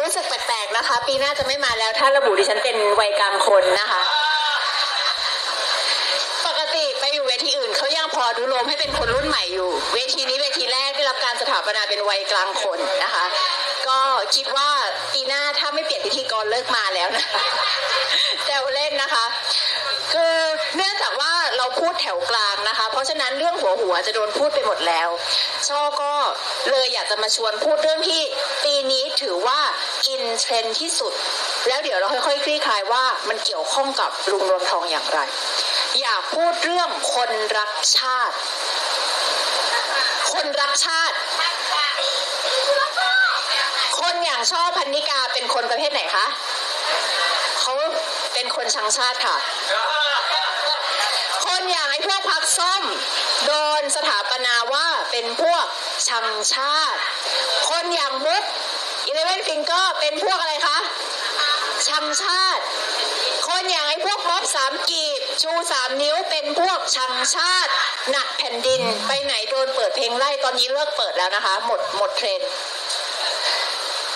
รู้สึกแปลกๆนะคะ ปีหน้าจะไม่มาแล้วถ้าระบุดิฉันเป็นวัยกลางคนนะคะ ปกติไปอยู่เวทีอื่นเขายังพอดูลมให้เป็นคนรุ่นใหม่อยู่ เวทีนี้เวทีแรกได้รับการสถาปนาเป็นวัยกลางคนนะคะ ก็คิดว่าปีหน้าถ้าไม่เปลี่ยนพิธีกรเลิกมาแล้วนะแซวเล่นนะคะ เนื่องจากว่าเราพูดแถวกลางนะคะ เพราะฉะนั้นเรื่องหัวหัวจะโดนพูดไปหมดแล้ว ช่อก็เลยอยากจะมาชวนพูดเรื่องที่ปีนี้ถือว่าอินเทรนที่สุด แล้วเดี๋ยวเราค่อยๆคลี่คลายว่ามันเกี่ยวข้องกับลุงรวมทองอย่างไร อยากพูดเรื่องคนรักชาติ คนรักชาติ คนอย่างช่อพันนิกาเป็นคนประเภทไหนคะเขาเป็นคนชังชาติค่ะ พวกพักส้มโดนสถาปนาว่าเป็นพวกชังชาติ คนอย่างมุกอีเลเวนฟิงเกอร์เป็นพวกอะไรคะชังชาติ คนอย่างไอ้พวกม็อบสามกีบชูสามนิ้วเป็นพวกชังชาติ หนักแผ่นดินไปไหนโดนเปิดเพลงไล่ตอนนี้เลิกเปิดแล้วนะคะ หมดหมดเทรนด์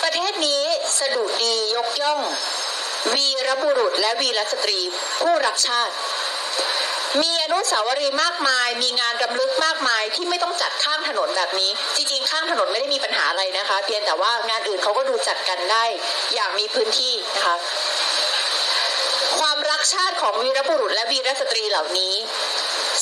ประเทศนี้สะดุดียกย่อง วีรบุรุษและวีรสตรีผู้รักชาติ มีอนุสาวรีย์มากมาย มีงานรำลึกมากมายที่ไม่ต้องจัดข้างถนนแบบนี้ จริงๆ ข้างถนนไม่ได้มีปัญหาอะไรนะคะ เพียงแต่ว่างานอื่นเขาก็ดูจัดกันได้ อย่างมีพื้นที่นะคะความรักชาติของวีรบุรุษและวีรสตรีเหล่านี้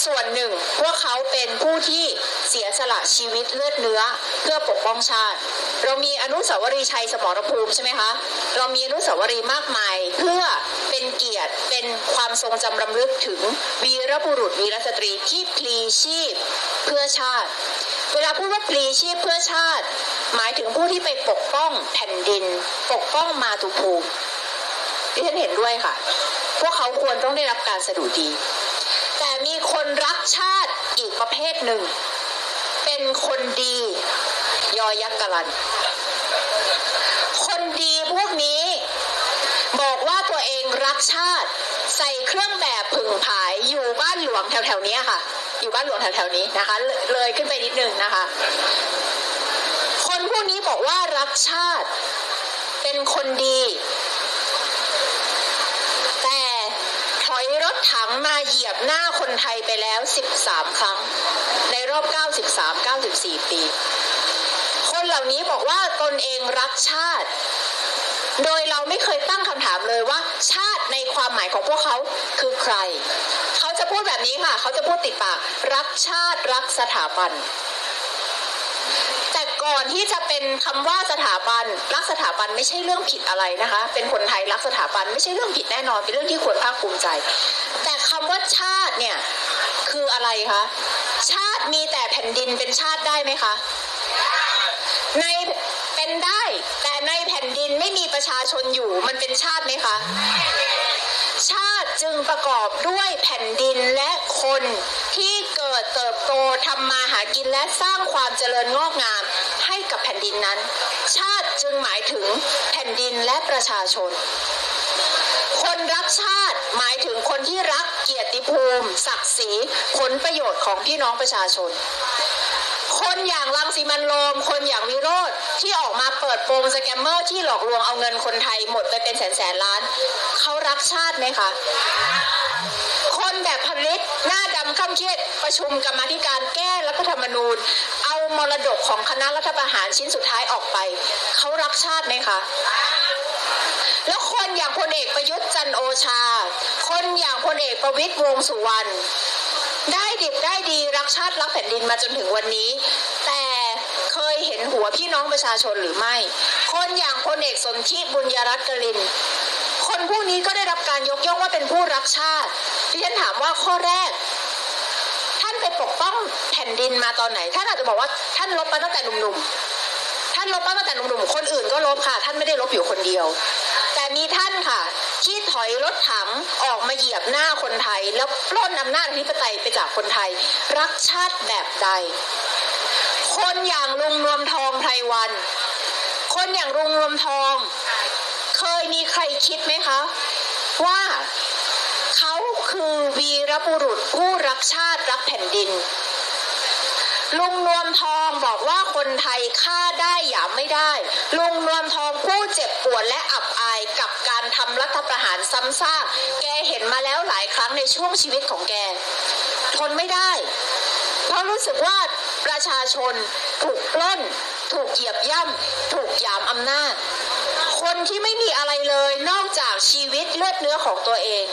ส่วนหนึ่งพวกเขาเป็นผู้ที่เสียสละชีวิตเลือดเนื้อเพื่อปกป้องชาติ เรามีอนุสาวรีย์ชัยสมรภูมิใช่ไหมคะ เรามีอนุสาวรีย์มากมายเพื่อเป็นเกียรติเป็นความทรงจำรำลึกถึงวีรบุรุษวีรสตรีที่พลีชีพเพื่อชาติ เวลาพูดว่าพลีชีพเพื่อชาติ หมายถึงผู้ที่ไปปกป้องแผ่นดิน ปกป้องมาตุภูมิดิฉันเห็นด้วยค่ะ พวกเขาควรต้องได้รับการสะดุดี มีคนรักชาติอีกประเภทหนึ่ง เป็นคนดียอยักษ์กะลัน คนดีพวกนี้ บอกว่าตัวเองรักชาติ ใส่เครื่องแบบผึ่งผายอยู่บ้านหลวงแถวๆนี้ค่ะ อยู่บ้านหลวงแถวๆนี้นะคะ เลยเลยขึ้นไปนิดนึงนะคะ คนพวกนี้บอกว่ารักชาติ เป็นคนดี แต่ถอยร ถังมาเหยียบหน้าคนไทยไปแล้ว 13 ครั้ง ในรอบ 93 94 ปี คนเหล่านี้บอกว่าตนเองรักชาติ โดยเราไม่เคยตั้งคำถามเลยว่า ชาติในความหมายของพวกเขาคือใคร เขาจะพูดแบบนี้ค่ะ เขาจะพูดติดปาก รักชาติรักสถาบัน ที่จะเป็นคำว่าสถาบันรักสถาบันไม่ใช่เรื่องผิดอะไรนะคะ เป็นคนไทยรักสถาบันไม่ใช่เรื่องผิดแน่นอน เป็นเรื่องที่ควรภาคภูมิใจ แต่คำว่าชาติเนี่ยคืออะไรคะชาติมีแต่แผ่นดินเป็นชาติได้ไหมคะในเป็นได้ แต่ในแผ่นดินไม่มีประชาชนอยู่มันเป็นชาติไหมคะชาติจึงประกอบด้วยแผ่นดินและคนที่เกิดเติบโตทำมาหากินและสร้างความเจริญงอกงาม กับแผ่นดินนั้น ชาติจึงหมายถึงแผ่นดินและประชาชน คนรักชาติหมายถึงคนที่รักเกียรติภูมิ ศักดิ์ศรีผลประโยชน์ของพี่น้องประชาชน คนอย่างรังสีมันโรมคนอย่างวิโรธที่ออกมาเปิดโปงสแกมเมอร์ที่หลอกลวงเอาเงินคนไทยหมดไปเป็นแสนแสนล้าน เขารักชาติไหมคะคนแบบผลิตหน้าดำข้ามเครียดประชุมกรรมธิการแก้รัฐธรรมนูญ มรดกของคณะรัฐประหารชิ้นสุดท้ายออกไป เขารักชาติไหมคะ แล้วคนอย่างพลเอกประยุทธ์จันโอชา คนอย่างพลเอกประวิตยวงสุวรรณได้ดิบได้ดีรักชาติรักแผ่นดินมาจนถึงวันนี้ แต่เคยเห็นหัวพี่น้องประชาชนหรือไม่ คนอย่างพลเอกสนธิบุญยรัตน์กลิน คนผู้นี้ก็ได้รับการยกย่องว่าเป็นผู้รักชาติที่ฉันถามว่าข้อแรก ปกป้องแผ่นดินมาตอนไหน ท่านอาจจะบอกว่าท่านลบมาตั้งแต่หนุ่มๆ ท่านลบมาตั้งแต่หนุ่มๆ คนอื่นก็ลบค่ะ ท่านไม่ได้ลบอยู่คนเดียว แต่มีท่านค่ะ ที่ถอยรถถังออกมาเหยียบหน้าคนไทย แล้วปล้นอำนาจอธิปไตยไปจากคนไทย รักชาติแบบใด คนอย่างลุงนวมทองไพรวัน คนอย่างลุงนวมทอง เคยมีใครคิดไหมคะ ว่า คือวีรบุรุษผู้รักชาติรักแผ่นดิน ลุงนวมทองบอกว่าคนไทยฆ่าได้หยามไม่ได้ ลุงนวมทองผู้เจ็บปวดและอับอายกับการทำรัฐประหารซ้ำซากแกเห็นมาแล้วหลายครั้งในช่วงชีวิตของแก ทนไม่ได้ เพราะรู้สึกว่าประชาชนถูกปล้น ถูกเหยียบย่ำถูกยามอำนาจคนที่ไม่มีอะไรเลยนอกจากชีวิตเลือดเนื้อของตัวเอง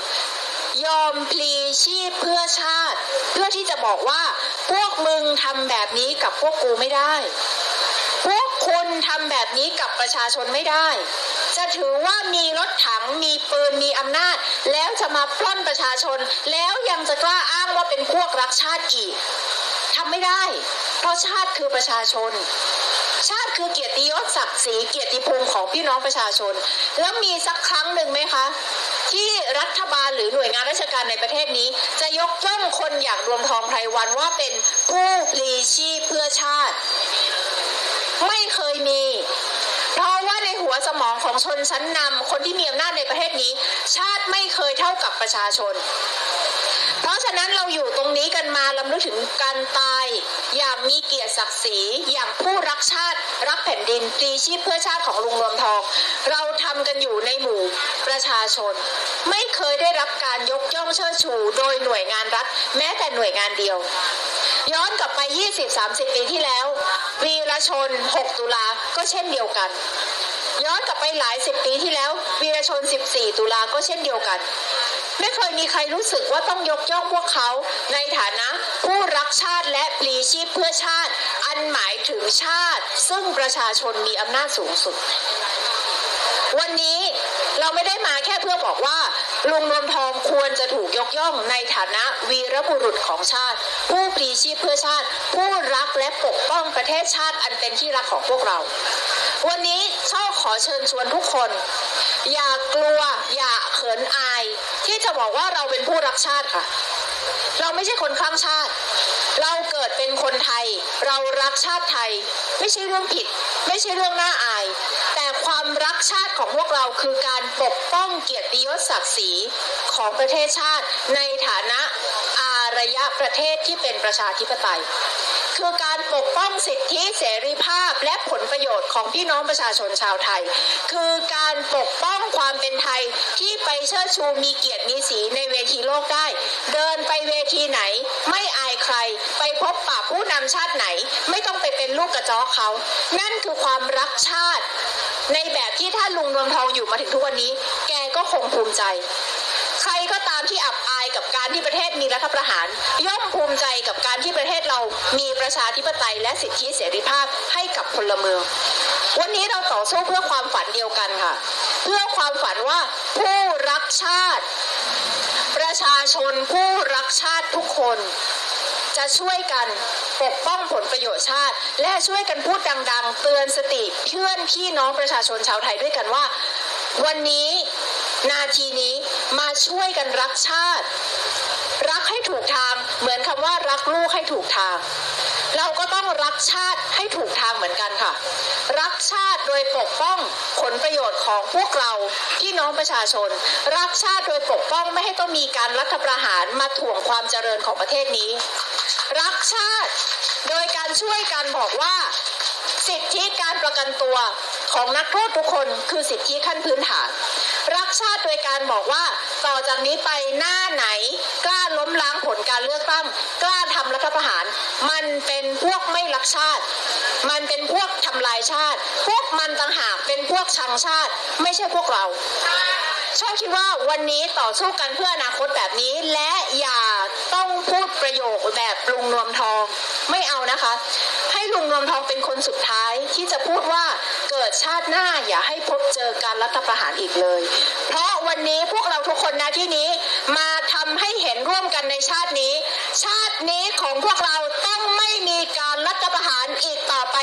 ยอมพลีชีพเพื่อชาติ เพื่อที่จะบอกว่า พวกมึงทำแบบนี้กับพวกกูไม่ได้ พวกคุณทำแบบนี้กับประชาชนไม่ได้ จะถือว่ามีรถถังมีปืนมีอำนาจ แล้วจะมาปล้นประชาชน แล้วยังจะกล้าอ้างว่าเป็นพวกรักชาติอีกทำไม่ได้ เพราะชาติคือประชาชนชาติคือเกียรติยศศักดิ์ศรีเกียรติภูมิของพี่น้องประชาชน แล้วมีสักครั้งหนึ่งไหมคะ ที่รัฐบาลหรือหน่วยงานราชการในประเทศนี้ จะยกย่องคนอย่างรวมทองไพรวันว่าเป็นผู้พลีชีพเพื่อชาติ ไม่เคยมี เพราะว่าในหัวสมองของชนชั้นนำคนที่มีอำนาจในประเทศนี้ ชาติไม่เคยเท่ากับประชาชน เพราะฉะนั้นเราอยู่ตรงนี้กันมาลำลึกถึงการตาย อย่างมีเกียรติศักดิ์ศรีอย่างผู้รักชาติ ดินปรีชีพเพื่อชาติของลุงรวมทอง เราทำกันอยู่ในหมู่ประชาชน ไม่เคยได้รับการยกย่องเชิดชูโดยหน่วยงานรัฐ แม้แต่หน่วยงานเดียว ย้อนกลับไป 20-30 ปีที่แล้ว วีรชน 6 ตุลาก็เช่นเดียวกัน ย้อนกลับไปหลายสิบปีที่แล้ว วีรชน 14 ตุลาก็เช่นเดียวกัน ไม่เคยมีใครรู้สึกว่าต้องยกย่องพวกเขา ในฐานะผู้รักชาติและปลีชีพเพื่อชาติ อันหมายถึงชาติ ซึ่งประชาชนมีอำนาจสูงสุด วันนี้เราไม่ได้มาแค่เพื่อบอกว่าลุงนวมทองควรจะถูกยกย่องในฐานะวีรบุรุษของชาติ ผู้ปรีชีพเพื่อชาติ ผู้รักและปกป้องประเทศชาติอันเป็นที่รักของพวกเรา วันนี้ช่อขอเชิญชวนทุกคน อย่ากลัวอย่าเขินอาย ที่จะบอกว่าเราเป็นผู้รักชาติค่ะ เราไม่ใช่คนข้างชาติ เราเกิดเป็นคนไทย เรารักชาติไทย ไม่ใช่เรื่องผิด ไม่ใช่เรื่องน่าอาย แต่ความรักชาติของพวกเราคือการปกป้องเกียรติยศศักดิ์ศรีของประเทศชาติในฐานะอารยะประเทศที่เป็นประชาธิปไตย คือการปกป้องสิทธิเสรีภาพและผลประโยชน์ของพี่น้องประชาชนชาวไทย คือการปกป้องความเป็นไทยที่ไปเชิดชูมีเกียรติมีสีในเวทีโลกได้ เดินไปเวทีไหน ไม่อายใคร ไปพบปะผู้นำชาติไหน ไม่ต้องไปเป็นลูกกระจอกเขา นั่นคือความรักชาติ ในแบบที่ถ้าลุงนวมทองอยู่มาถึงทุกวันนี้ แกก็คงภูมิใจ ใครก็ตามที่อับอาย การที่ประเทศมีรัฐประหาร ย่อมภูมิใจกับการที่ประเทศเรามีประชาธิปไตยและสิทธิเสรีภาพให้กับพลเมือง วันนี้เราต่อสู้เพื่อความฝันเดียวกันค่ะ เพื่อความฝันว่าผู้รักชาติ ประชาชนผู้รักชาติทุกคน จะช่วยกันปกป้องผลประโยชน์ชาติ และช่วยกันพูดดัง ๆ เตือนสติเพื่อนพี่น้องประชาชนชาวไทยด้วยกันว่า วันนี้ นาทีนี้มาช่วยกันรักชาติ รักให้ถูกทางเหมือนคำว่ารักลูกให้ถูกทาง เราก็ต้องรักชาติให้ถูกทางเหมือนกันค่ะ รักชาติโดยปกป้องผลประโยชน์ของพวกเราพี่น้องประชาชน รักชาติโดยปกป้องไม่ให้ต้องมีการรัฐประหารมาถ่วงความเจริญของประเทศนี้ รักชาติโดยการช่วยกันบอกว่าสิทธิการประกันตัวของนักโทษทุกคนคือสิทธิขั้นพื้นฐาน รักชาติโดยการบอกว่าต่อจากนี้ไปหน้าไหน กล้าล้มล้างผลการเลือกตั้ง กล้าทำรัฐประหาร มันเป็นพวกไม่รักชาติ มันเป็นพวกทำลายชาติ พวกมันต่างหากเป็นพวกชังชาติ ไม่ใช่พวกเราชอบคิดว่าวันนี้ต่อสู้กันเพื่ออนาคตแบบนี้ และอย่าต้องพูดประโยคแบบลุงนวมทอง ไม่เอานะคะ ลุงนวมทองเป็นคนสุดท้ายที่จะพูดว่าเกิดชาติหน้าอย่าให้พบเจอการรัฐประหารอีกเลย เพราะวันนี้พวกเราทุกคนนะที่นี้มาทำให้เห็นร่วมกันในชาตินี้ ชาตินี้ของพวกเราต้องไม่มีการรัฐประหารอีกต่อไป